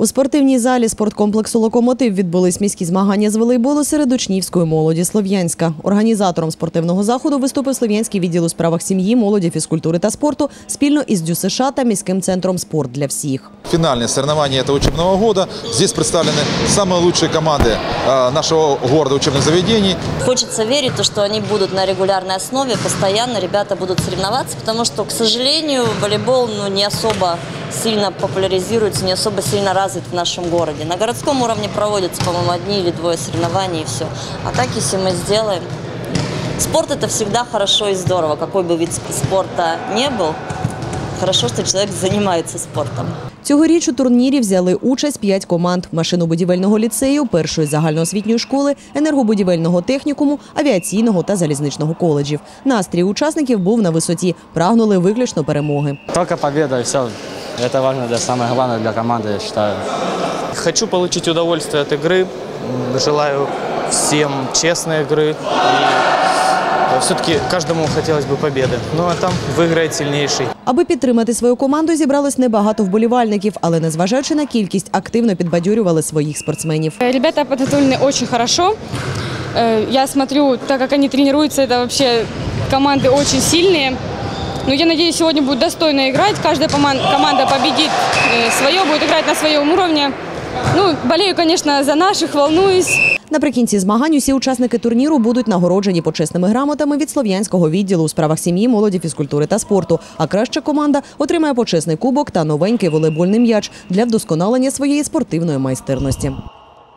У спортивній залі спорткомплексу Локомотив відбулись міські змагання з волейболу серед учнівської молоді Слов'янська. Організатором спортивного заходу виступив Слов'янський відділ у справах сім'ї, молоді, фізкультури та спорту спільно із ДЮСШ та міським центром спорт для всіх. Финальные соревнования этого учебного года. Здесь представлены самые лучшие команды э, нашего города учебных заведений. Хочется верить, то, что они будут на регулярной основе, постоянно ребята будут соревноваться, потому что, к сожалению, волейбол ну, не особо сильно популяризируется, не особо сильно развит в нашем городе. На городском уровне проводятся, по-моему, одни или двое соревнований и все. А так, если мы сделаем... Спорт это всегда хорошо и здорово, какой бы вид спорта не был. Хорошо, что человек занимается спортом. Цьогоріч у турнірі взяли участь п'ять команд машинобудівельного ліцею, першої загальноосвітньої школи, енергобудівельного технікуму, авіаційного та залізничного коледжів. Настрій учасників був на висоті, прагнули виключно перемоги. Только победа и все. Это важно для самое главное для команды, я считаю. Хочу получить удовольствие от игры. М, Желаю всем честной игры. И все-таки каждому хотелось бы победы. Ну а там выиграет сильнейший. Аби підтримати свою команду, зібралось небагато вболівальників, але незважаючи на кількість, активно підбадьорювали своїх спортсменів. Ребята подготовлены очень хорошо. Э, Я смотрю, так как они тренируются, это вообще команды очень сильные. Но я надеюсь, сегодня будут достойно играть. Каждая команда победит свое, будет играть на своем уровне. Ну, болею, конечно, за наших, волнуюсь. Наприкінці змагань усі учасники турніру будуть нагороджені почесними грамотами від слов'янського відділу у справах сім'ї, молоді, фізкультури та спорту. А краща команда отримає почесний кубок та новенький волейбольний м'яч для вдосконалення своєї спортивної майстерності.